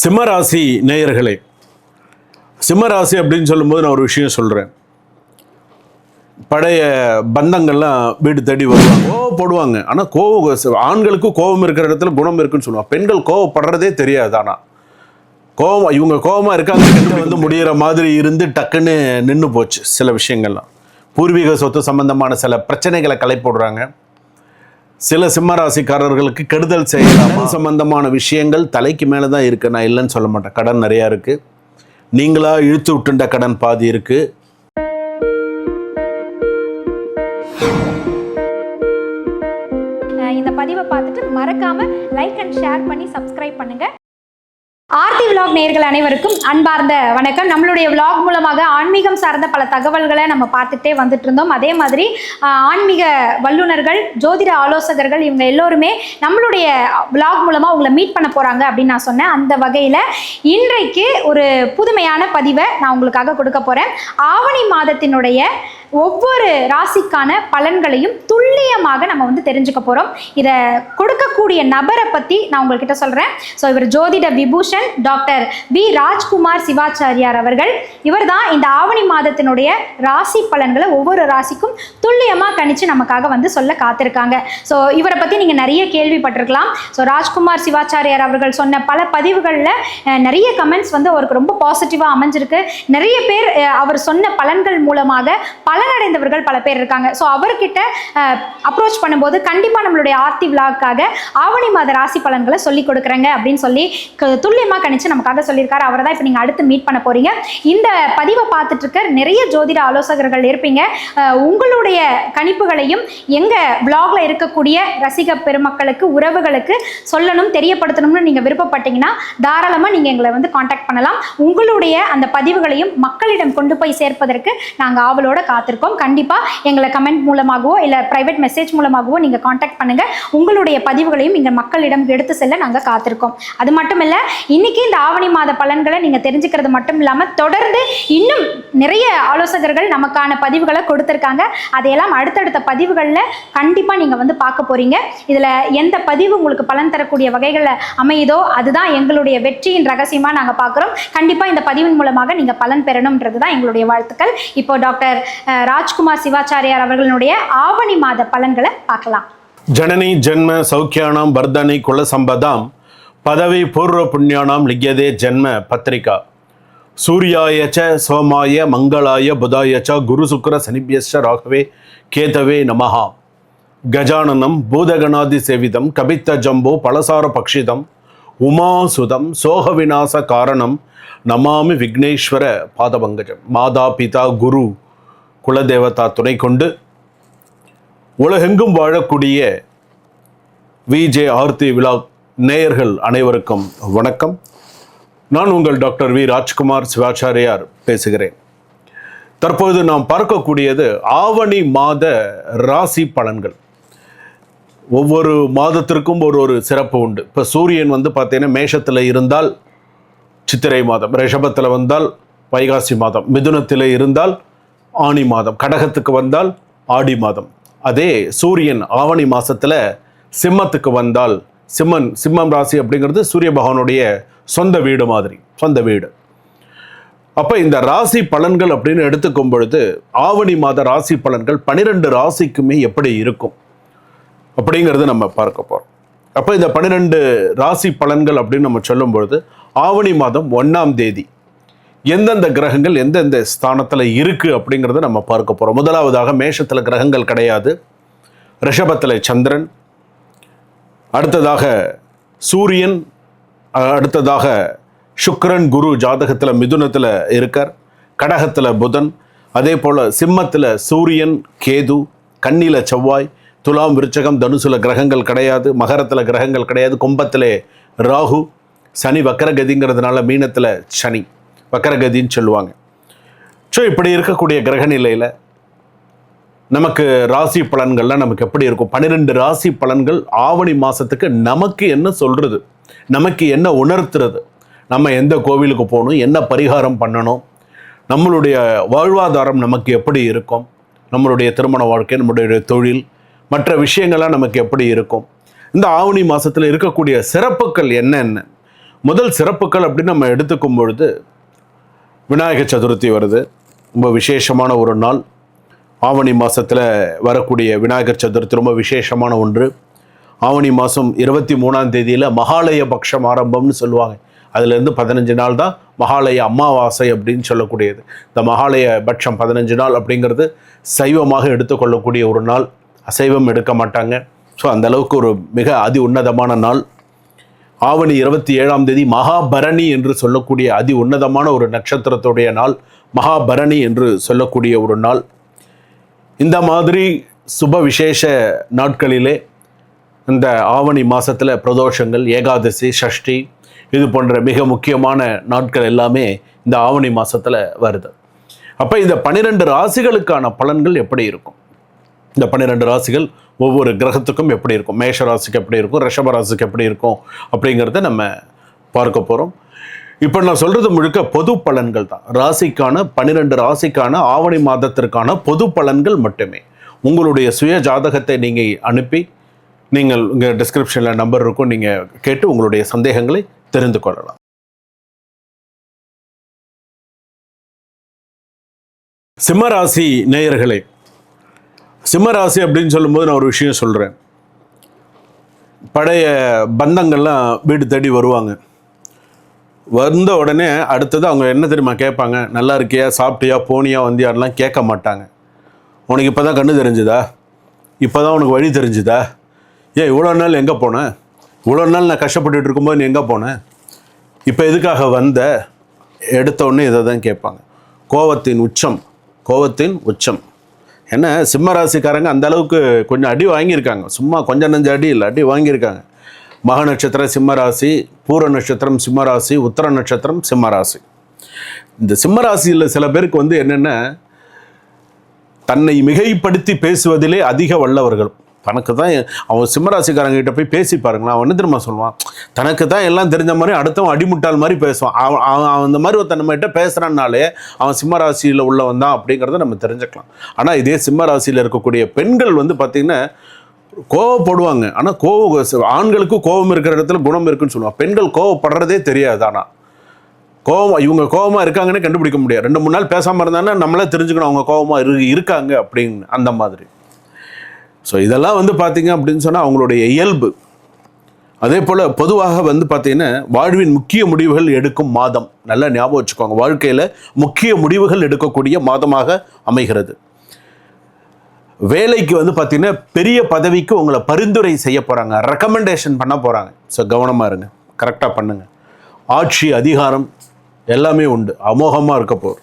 சிம்மராசி நேயர்களே சிம்மராசி அப்படின்னு சொல்லும்போது நான் ஒரு விஷயம் சொல்கிறேன் பழைய பந்தங்கள்லாம் வீடு தேடி வருவாங்க. கோவப்படுவாங்க ஆனால் கோவம் ஆண்களுக்கு கோபம் இருக்கிற இடத்துல குணம் இருக்குன்னு சொல்லுவாங்க. பெண்கள் கோவப்படுறதே தெரியாது ஆனால் கோவம் இவங்க கோவமாக இருக்காங்க வந்து முடியிற மாதிரி இருந்து டக்குன்னு நின்று போச்சு சில விஷயங்கள்லாம். பூர்வீக சொத்து சம்பந்தமான சில பிரச்சனைகளை கலை போடுறாங்க சில சிம்மராசிக்காரர்களுக்கு கெடுதல் செய்யலாமா. சம்பந்தமான விஷயங்கள் தலைக்கு மேலே தான் இருக்குது நான் இல்லைன்னு சொல்ல மாட்டேன். கடன் நிறையா இருக்குது நீங்களா இழுத்து விட்டுண்ட கடன் பாதி இருக்குது இந்த பதிவை பார்த்துட்டு மறக்காம லைக் அண்ட் ஷேர் பண்ணி சப்ஸ்கிரைப் பண்ணுங்க. ஆர்த்தி விலாக் நேர்கள் அனைவருக்கும் அன்பார்ந்த வணக்கம். நம்மளுடைய விலாக் மூலமாக ஆன்மீகம் சார்ந்த பல தகவல்களை நம்ம பார்த்துட்டே வந்துட்டு இருந்தோம். அதே மாதிரி ஆன்மீக வல்லுநர்கள் ஜோதிட ஆலோசகர்கள் இவங்க எல்லோருமே நம்மளுடைய விலாக் மூலமாக உங்களை மீட் பண்ண போகிறாங்க அப்படின்னு நான் சொன்னேன். அந்த வகையில் இன்றைக்கு ஒரு புதுமையான பதிவை நான் உங்களுக்காக கொடுக்க போகிறேன் ஆவணி மாதத்தினுடைய ஒவ்வொரு ராசிக்கான பலன்களையும் துல்லியமாக நம்ம வந்து தெரிஞ்சுக்க போகிறோம் இதை கொடுக்கக்கூடிய நபரை பற்றி நான் உங்கள்கிட்ட சொல்கிறேன் ஸோ இவர் ஜோதிட விபூஷன் டாக்டர் பி ராஜ்குமார் சிவாச்சாரியார் அவர்கள். இவர் தான் இந்த ஆவணி மாதத்தினுடைய ராசி பலன்களை ஒவ்வொரு ராசிக்கும் துல்லியமாக கணிச்சு நமக்காக வந்து சொல்ல காத்திருக்காங்க. ஸோ இவரை பற்றி நீங்கள் நிறைய கேள்விப்பட்டிருக்கலாம். ஸோ ராஜ்குமார் சிவாச்சாரியார் அவர்கள் சொன்ன பல பதிவுகளில் நிறைய கமெண்ட்ஸ் வந்து அவருக்கு ரொம்ப பாசிட்டிவாக அமைஞ்சிருக்கு. நிறைய பேர் அவர் சொன்ன பலன்கள் மூலமாக பல பலனடைந்தவர்கள் பல பேர் இருக்காங்க. ஸோ அவர்கிட்ட அப்ரோச் பண்ணும்போது கண்டிப்பாக நம்மளுடைய ஆர்த்தி விழாக்காக ஆவணி மாத ராசி பலன்களை சொல்லி கொடுக்குறேங்க அப்படின்னு சொல்லி துல்லியமாக கணிச்சு நமக்காக சொல்லியிருக்காரு. அவரை தான் இப்போ நீங்கள் அடுத்து மீட் பண்ண போறீங்க. இந்த பதிவை பார்த்துட்டு இருக்க நிறைய ஜோதிட ஆலோசகர்கள் இருப்பீங்க. உங்களுடைய கணிப்புகளையும் எங்க பிளாக்ல இருக்கக்கூடிய ரசிக பெருமக்களுக்கு உறவுகளுக்கு சொல்லணும் தெரியப்படுத்தணும்னு நீங்க விருப்பப்பட்டீங்கன்னா தாராளமா நீங்க எங்களை வந்து காண்டாக்ட் பண்ணலாம். உங்களுடைய அந்த பதிவுகளையும் மக்களிடம் கொண்டு போய் சேர்ப்பதற்கு நாங்கள் ஆவலோட பார்த்துருக்கோம். கண்டிப்பாக எங்களை கமெண்ட் மூலமாகவோ இல்லை ப்ரைவேட் மெசேஜ் மூலமாகவோ நீங்கள் காண்டாக்ட் பண்ணுங்க. உங்களுடைய பதிவுகளையும் இங்கே மக்களிடம் எடுத்து செல்ல நாங்கள் காத்திருக்கோம். அது மட்டும் இல்லை இன்னைக்கு இந்த ஆவணி மாத பலன்களை நீங்கள் தெரிஞ்சுக்கிறது மட்டும் இல்லாமல் தொடர்ந்து இன்னும் நிறைய ஆலோசகர்கள் நமக்கான பதிவுகளை கொடுத்துருக்காங்க. அதையெல்லாம் அடுத்தடுத்த பதிவுகளில் கண்டிப்பாக நீங்கள் வந்து பார்க்க போகிறீங்க இதில் எந்த பதிவு உங்களுக்கு பலன் தரக்கூடிய வகைகளில் அமையுதோ அதுதான் எங்களுடைய வெற்றியின் ரகசியமாக நாங்கள் பார்க்குறோம். கண்டிப்பாக இந்த பதிவின் மூலமாக நீங்கள் பலன் பெறணும்ன்றது தான் எங்களுடைய வாழ்த்துக்கள். இப்போ டாக்டர் ராஜ்குமார் சிவாச்சாரியார் அவர்களுடைய ஆவணி மாத பலன்களை பார்க்கலாம். ஜனனி ஜென்ம சௌக்கியானாம் வர்தனை குல சம்பதாம் பதவி பூர்வ புண்ணியானாம் லிங்கதே ஜென்ம பத்திரிகா. சூர்யாயச்ச சோமாய மங்களாய புதாயச்ச குரு சுக்கர சனிபியஸ்ச ராகவே கேதவே நமஹா. கஜானனம் பூதகணாதி சேவிதம் கபித்த ஜம்போ பலசார பக்ஷிதம் உமாசுதம் சோக விநாச காரணம் நமாமி விக்னேஸ்வர பாதபங்கஜம். மாதா பிதா குரு குலதேவதா துணை கொண்டு உலகெங்கும் வாழக்கூடிய விஜே ஆர்த்தி விழா நேயர்கள் அனைவருக்கும் வணக்கம். நான் உங்கள் டாக்டர் வி ராஜ்குமார் சிவாச்சாரியார் பேசுகிறேன். தற்போது நாம் பார்க்கக்கூடியது ஆவணி மாத ராசி பலன்கள். ஒவ்வொரு மாதத்திற்கும் ஒரு ஒரு சிறப்பு உண்டு. இப்போ சூரியன் வந்து பார்த்தீங்கன்னா மேஷத்தில் இருந்தால் சித்திரை மாதம் ரிஷபத்தில் வந்தால் வைகாசி மாதம் மிதுனத்தில் இருந்தால் ஆணி மாதம். கடகத்துக்கு வந்தால் ஆடி மாதம். அதே சூரியன் ஆவணி மாதத்தில் சிம்மத்துக்கு வந்தால் சிம்மன் சிம்மம் ராசி அப்படிங்கிறது சூரிய பகவானுடைய சொந்த வீடு மாதிரி சொந்த வீடு. அப்போ இந்த ராசி பலன்கள் அப்படின்னு எடுத்துக்கும் பொழுது ஆவணி மாத ராசி பலன்கள் பனிரெண்டு ராசிக்குமே எப்படி இருக்கும்? அப்படிங்கிறது நம்ம பார்க்க போகிறோம் அப்போ இந்த பன்னிரெண்டு ராசி பலன்கள் அப்படின்னு நம்ம சொல்லும் பொழுது ஆவணி மாதம் ஒன்றாம் தேதி எந்தெந்த கிரகங்கள் எந்தெந்த ஸ்தானத்தில் இருக்குது அப்படிங்கிறத நம்ம பார்க்க போகிறோம் முதலாவதாக மேஷத்தில் கிரகங்கள் கிடையாது. ரிஷபத்தில் சந்திரன். அடுத்ததாக சூரியன். அடுத்ததாக சுக்கரன் குரு ஜாதகத்தில் மிதுனத்தில் இருக்கார். கடகத்தில் புதன். அதே போல் சிம்மத்தில் சூரியன் கேது கன்னியில் செவ்வாய் துலாம் விருச்சகம் தனுசுல கிரகங்கள் கிடையாது. மகரத்தில் கிரகங்கள் கிடையாது. கும்பத்தில் ராகு சனி வக்கரகதிங்கிறதுனால மீனத்தில் சனி. வக்கரகதின்னு சொல்லுவாங்க. ஸோ இப்படி இருக்கக்கூடிய கிரக நிலையில் நமக்கு ராசி பலன்கள்லாம் நமக்கு எப்படி இருக்கும்? பன்னிரெண்டு ராசி பலன்கள் ஆவணி மாதத்துக்கு நமக்கு என்ன சொல்கிறது நமக்கு என்ன உணர்த்துறது? நம்ம எந்த கோவிலுக்கு போகணும்? என்ன பரிகாரம் பண்ணணும்? நம்மளுடைய வாழ்வாதாரம் நமக்கு எப்படி இருக்கும்? நம்மளுடைய திருமண வாழ்க்கை நம்மளுடைய தொழில் மற்ற விஷயங்கள்லாம் நமக்கு எப்படி இருக்கும்? இந்த ஆவணி மாதத்தில் இருக்கக்கூடிய சிறப்புகள் என்னென்ன? முதல் சிறப்புகள் அப்படின்னு நம்ம எடுத்துக்கும் பொழுது விநாயகர் சதுர்த்தி வருது. ரொம்ப விசேஷமான ஒரு நாள். ஆவணி மாதத்தில் வரக்கூடிய விநாயகர் சதுர்த்தி ரொம்ப விசேஷமான ஒன்று. ஆவணி மாதம் இருபத்தி மூணாம் தேதியில் மகாலய பக்ஷம் ஆரம்பம்னு சொல்லுவாங்க. அதுலேருந்து பதினஞ்சு நாள் தான் மகாலய அமாவாசை அப்படின்னு சொல்லக்கூடியது. இந்த மகாலய பட்சம் பதினஞ்சு நாள் அப்படிங்கிறது சைவமாக எடுத்துக்கொள்ளக்கூடிய ஒரு நாள். அசைவம் எடுக்க மாட்டாங்க. ஸோ அந்தளவுக்கு ஒரு மிக அதி உன்னதமான நாள். ஆவணி இருபத்தி ஏழாம் தேதி மகாபரணி என்று சொல்லக்கூடிய அதி உன்னதமான ஒரு நட்சத்திரத்துடைய நாள் மகாபரணி என்று சொல்லக்கூடிய ஒரு நாள். இந்த மாதிரி சுப விசேஷ நாட்களிலே இந்த ஆவணி மாதத்தில் பிரதோஷங்கள் ஏகாதசி சஷ்டி இது போன்ற மிக முக்கியமான நாட்கள் எல்லாமே இந்த ஆவணி மாதத்தில் வருது. அப்போ இந்த பன்னிரெண்டு ராசிகளுக்கான பலன்கள் எப்படி இருக்கும்? இந்த பன்னிரெண்டு ராசிகள் ஒவ்வொரு கிரகத்துக்கும் எப்படி இருக்கும்? மேஷ ராசிக்கு எப்படி இருக்கும்? ரிஷப ராசிக்கு எப்படி இருக்கும்? அப்படிங்கிறத நம்ம பார்க்க போகிறோம் இப்போ நான் சொல்கிறது முழுக்க பொது பலன்கள் தான். ராசிக்கான பன்னிரெண்டு ராசிக்கான ஆவணி மாதத்திற்கான பொது பலன்கள் மட்டுமே. உங்களுடைய சுய ஜாதகத்தை நீங்கள் அனுப்பி நீங்கள் இங்கே டிஸ்கிரிப்ஷனில் நம்பர் இருக்கும் நீங்கள் கேட்டு உங்களுடைய சந்தேகங்களை தெரிந்து கொள்ளலாம். சிம்மராசி நேயர்களே சிம்மராசி அப்படின்னு சொல்லும்போது நான் ஒரு விஷயம் சொல்கிறேன் பழைய பந்தங்கள்லாம் வீடு தேடி வருவாங்க. வந்த உடனே அடுத்தது அவங்க என்ன தெரியுமா கேட்பாங்க? நல்லா இருக்கியா? சாப்பிட்டியா? போனியா? வந்தியாரெலாம் கேட்க மாட்டாங்க. உனக்கு இப்போ தான் கண்ணு தெரிஞ்சுதா? இப்போ தான் உனக்கு வழி தெரிஞ்சுதா? ஏன் இவ்வளோ நாள் எங்கே போனேன் இவ்வளோ நாள் நான் கஷ்டப்பட்டுட்டு இருக்கும்போது நீ எங்கே போனேன் இப்போ எதுக்காக வந்த? எடுத்த உடனே இதை தான் கேட்பாங்க. கோவத்தின் உச்சம். கோவத்தின் உச்சம். என்ன சிம்ம ராசிக்காரங்க அந்த அளவுக்கு கொஞ்சம் அடி வாங்கியிருக்காங்க. சும்மா கொஞ்சம் நஞ்ச அடி இல்லை அடி வாங்கியிருக்காங்க. மக நட்சத்திரம் சிம்மராசி பூர நட்சத்திரம் சிம்மராசி உத்தர நட்சத்திரம் சிம்மராசி இந்த சிம்மராசியில் சில பேருக்கு வந்து என்னென்ன தன்னை மிகைப்படுத்தி பேசுவதிலே அதிக வல்லவர்கள். தனக்கு தான் அவன் சிம்மராசிக்காரங்க கிட்ட போய் பேசி பாருங்களேன். அவன் என்ன தெரியுமா சொல்லுவான்? தனக்கு தான் எல்லாம் தெரிஞ்ச மாதிரி அடுத்தவன் அடிமுட்டால் மாதிரி பேசுவான். அவன் அவன் அந்த மாதிரி ஒருத்தன் நம்மகிட்ட பேசுகிறான்னாலே அவன் சிம்மராசியில் உள்ளவன் தான் அப்படிங்கிறத நம்ம தெரிஞ்சுக்கலாம். ஆனால் இதே சிம்மராசியில் இருக்கக்கூடிய பெண்கள் வந்து பார்த்திங்கன்னா கோவப்படுவாங்க. ஆனால் கோவம் ஆண்களுக்கு கோபம் இருக்கிற இடத்துல குணம் இருக்குன்னு சொல்லுவாங்க. பெண்கள் கோவப்படுறதே தெரியாது ஆனால் கோவம் இவங்க கோவமாக இருக்காங்கன்னு கண்டுபிடிக்க முடியாது. ரெண்டு மூணு நாள் பேசாமல் இருந்தாங்கன்னா நம்மளே தெரிஞ்சுக்கணும் அவங்க கோவமாக இரு இருக்காங்க அப்படின்னு. அந்த மாதிரி. ஸோ இதெல்லாம் வந்து பார்த்தீங்க அப்படின்னு சொன்னால் அவங்களுடைய இயல்பு. அதே போல் பொதுவாக வந்து பார்த்தீங்கன்னா வாழ்வின் முக்கிய முடிவுகள் எடுக்கும் மாதம். நல்லா ஞாபகம் வச்சுக்கோங்க. வாழ்க்கையில் முக்கிய முடிவுகள் எடுக்கக்கூடிய மாதமாக அமைகிறது. வேலைக்கு வந்து பார்த்தீங்கன்னா பெரிய பதவிக்கு உங்களை பரிந்துரை செய்ய போகிறாங்க ரெக்கமெண்டேஷன் பண்ண போகிறாங்க ஸோ கவனமாக இருங்க. கரெக்டாக பண்ணுங்க. ஆட்சி அதிகாரம் எல்லாமே உண்டு. அமோகமாக இருக்க போகுது.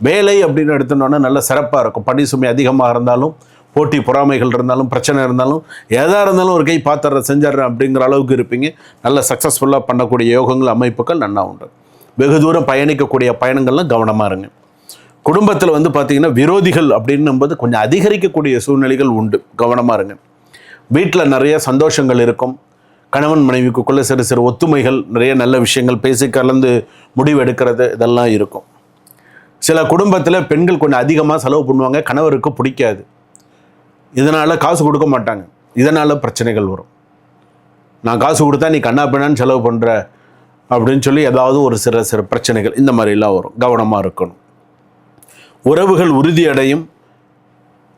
வேலை அப்படின்னு எடுத்துட்டோன்னா நல்ல சிறப்பாக இருக்கும். பணி சுமை அதிகமாக இருந்தாலும் போட்டி பொறாமைகள் இருந்தாலும் பிரச்சனை இருந்தாலும் எதாக இருந்தாலும் ஒரு கை பாத்திர செஞ்சிட்றேன் அப்படிங்கிற அளவுக்கு இருப்பீங்க. நல்ல சக்ஸஸ்ஃபுல்லாக பண்ணக்கூடிய யோகங்கள் அமைப்புகள் நல்லா உண்டு. வெகு தூரம் பயணிக்கக்கூடிய பயணங்கள்லாம் கவனமாக இருங்க. குடும்பத்தில் வந்து பார்த்தீங்கன்னா விரோதிகள் அப்படின்னும்போது கொஞ்சம் அதிகரிக்கக்கூடிய சூழ்நிலைகள் உண்டு. கவனமாக இருங்க. வீட்டில் நிறைய சந்தோஷங்கள் இருக்கும். கணவன் மனைவிக்குள்ளே சிறு சிறு ஒத்துமைகள் நிறைய நல்ல விஷயங்கள் பேசி கலந்து முடிவு எடுக்கிறது இதெல்லாம் இருக்கும். சில குடும்பத்தில் பெண்கள் கொஞ்சம் அதிகமாக செலவு பண்ணுவாங்க. கணவருக்கு பிடிக்காது. இதனால் காசு கொடுக்க மாட்டாங்க. இதனால் பிரச்சனைகள் வரும். நான் காசு கொடுத்தா நீ கண்ணா பின்னான்னு செலவு பண்ணுற அப்படின்னு சொல்லி ஏதாவது ஒரு சில சில பிரச்சனைகள் இந்த மாதிரிலாம் வரும். கவனமாக இருக்கணும். உறவுகள் உறுதியடையும்.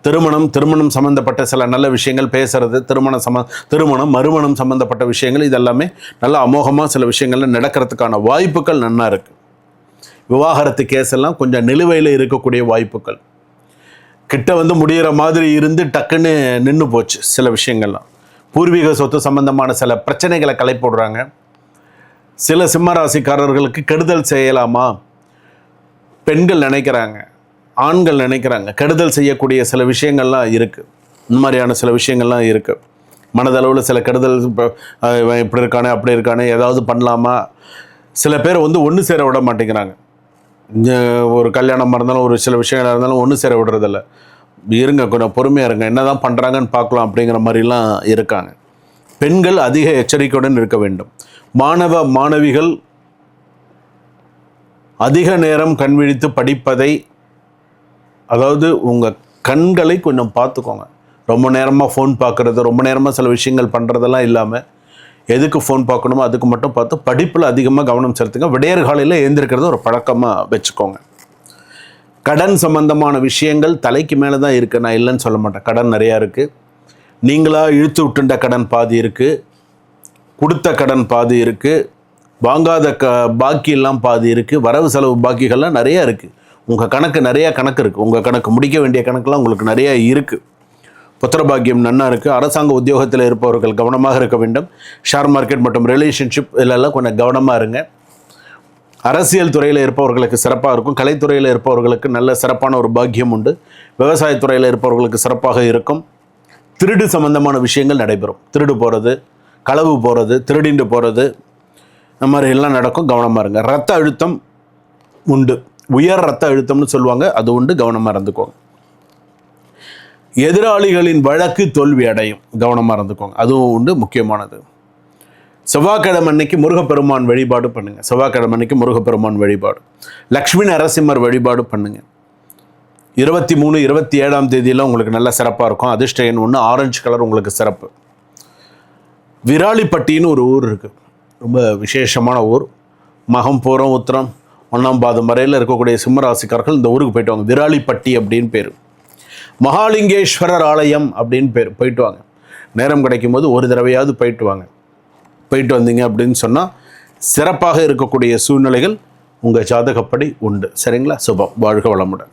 திருமணம் திருமணம் சம்மந்தப்பட்ட சில நல்ல விஷயங்கள் பேசுறது திருமணம் சம திருமணம் மறுமணம் சம்மந்தப்பட்ட விஷயங்கள் இதெல்லாமே நல்ல அமோகமாக சில விஷயங்கள்ல நடக்கிறதுக்கான வாய்ப்புகள் நன்னா இருக்கு. விவாகரத்து கேஸ் எல்லாம் கொஞ்சம் நிலுவையில் இருக்கக்கூடிய வாய்ப்புகள். கிட்ட வந்து முடியிற மாதிரி இருந்து டக்குன்னு நின்று போச்சு சில விஷயங்கள்லாம். பூர்வீக சொத்து சம்பந்தமான சில பிரச்சனைகளை களை போடுறாங்க. சில சிம்ம ராசிக்காரர்களுக்கு கெடுதல் செய்யலாமா? பெண்கள் நினைக்கிறாங்க ஆண்கள் நினைக்கிறாங்க. கெடுதல் செய்யக்கூடிய சில விஷயங்கள்லாம் இருக்குது இந்த மாதிரியான சில விஷயங்கள்லாம் இருக்குது மனதளவில் சில கெடுதல் இப்போ இப்படி இருக்கானே அப்படி இருக்கானே ஏதாவது பண்ணலாமா? சில பேர் வந்து ஒன்று சேர விட மாட்டேங்கிறாங்க. ஒரு கல்யாணமாக இருந்தாலும் ஒரு சில விஷயங்களாக இருந்தாலும் ஒன்று சேர விடுறதில்ல. இருங்க கொஞ்சம் பொறுமையாக இருங்க. என்ன தான் பண்ணுறாங்கன்னு பார்க்கலாம் அப்படிங்கிற மாதிரிலாம் இருக்காங்க. பெண்கள் அதிக எச்சரிக்கையுடன் இருக்க வேண்டும். மாணவ மாணவிகள் அதிக நேரம் கண் விழித்து படிப்பதை அதாவது உங்கள் கண்களை கொஞ்சம் பார்த்துக்கோங்க. ரொம்ப நேரமாக ஃபோன் பார்க்குறது ரொம்ப நேரமாக சில விஷயங்கள் பண்ணுறதெல்லாம் இல்லாமல் எதுக்கு ஃபோன் பார்க்கணுமோ அதுக்கு மட்டும் பார்த்து படிப்பில் அதிகமாக கவனம் செலுத்துங்க. விடையர் காலையில் எழுந்திருக்கிறது ஒரு பழக்கமாக வச்சுக்கோங்க. கடன் சம்பந்தமான விஷயங்கள் தலைக்கு மேலே தான் இருக்குது நான் இல்லைன்னு சொல்ல மாட்டேன். கடன் நிறையா இருக்குது நீங்களாக இழுத்து விட்டுண்ட கடன் பாதி இருக்குது கொடுத்த கடன் பாதி இருக்குது வாங்காத க பாக்கியெல்லாம் பாதி இருக்குது வரவு செலவு பாக்கிகள்லாம் நிறையா இருக்குது உங்கள் கணக்கு நிறையா கணக்கு இருக்குது உங்கள் கணக்கு முடிக்க வேண்டிய கணக்கெலாம் உங்களுக்கு நிறையா இருக்குது புத்திரபாகியம் நன்னா இருக்குது அரசாங்க உத்தியோகத்தில் இருப்பவர்கள் கவனமாக இருக்க வேண்டும். ஷேர் மார்க்கெட் மற்றும் ரிலேஷன்ஷிப் இதிலெல்லாம் கொஞ்சம் கவனமாக இருங்க. அரசியல் துறையில் இருப்பவர்களுக்கு சிறப்பாக இருக்கும். கலைத்துறையில் இருப்பவர்களுக்கு நல்ல சிறப்பான ஒரு பாக்கியம் உண்டு. விவசாயத்துறையில் இருப்பவர்களுக்கு சிறப்பாக இருக்கும். திருடு சம்பந்தமான விஷயங்கள் நடைபெறும். திருடு போகிறது களவு போகிறது திருடிண்டு போகிறது இந்த மாதிரி எல்லாம் நடக்கும். கவனமாக இருங்க. ரத்த அழுத்தம் உண்டு. உயர் ரத்த அழுத்தம்னு சொல்லுவாங்க. அது உண்டு. கவனமாக இருந்துக்கோங்க. எதிராளிகளின் வழக்கு தோல்வி அடையும். கவனமாக இருந்துக்கோங்க. அதுவும் உண்டு முக்கியமானது. செவ்வாய்க்கிழமை அன்னைக்கு முருகப்பெருமான் வழிபாடு பண்ணுங்கள் செவ்வாய்க்கிழமை அன்னைக்கு முருகப்பெருமான் வழிபாடு. லக்ஷ்மி நரசிம்மர் வழிபாடு பண்ணுங்கள் இருபத்தி மூணு இருபத்தி ஏழாம் தேதியெல்லாம் உங்களுக்கு நல்ல சிறப்பாக இருக்கும். அதிர்ஷ்டயன் ஒன்று ஆரஞ்சு கலர் உங்களுக்கு சிறப்பு. விராலிப்பட்டின்னு ஒரு ஊர் இருக்குது ரொம்ப விசேஷமான ஊர். மகம் பூரம் உத்திரம் ஒன்றாம் பாதம் வரையில் இருக்கக்கூடிய சிம்மராசிக்காரர்கள் இந்த ஊருக்கு போயிட்டு வாங்க. விராலிப்பட்டி அப்படின்னு பேர். மகாலிங்கேஸ்வரர் ஆலயம் அப்படின்னு பேர் போயிட்டு வாங்க. நேரம் கிடைக்கும் போது ஒரு தடவையாவது போயிட்டு வாங்க. போயிட்டு வந்தீங்க அப்படின்னு சொன்னால் சிறப்பாக இருக்கக்கூடிய சூழ்நிலைகள் உங்கள் ஜாதகப்படி உண்டு. சரிங்களா? சுபம். வாழ்க வளமுடன்.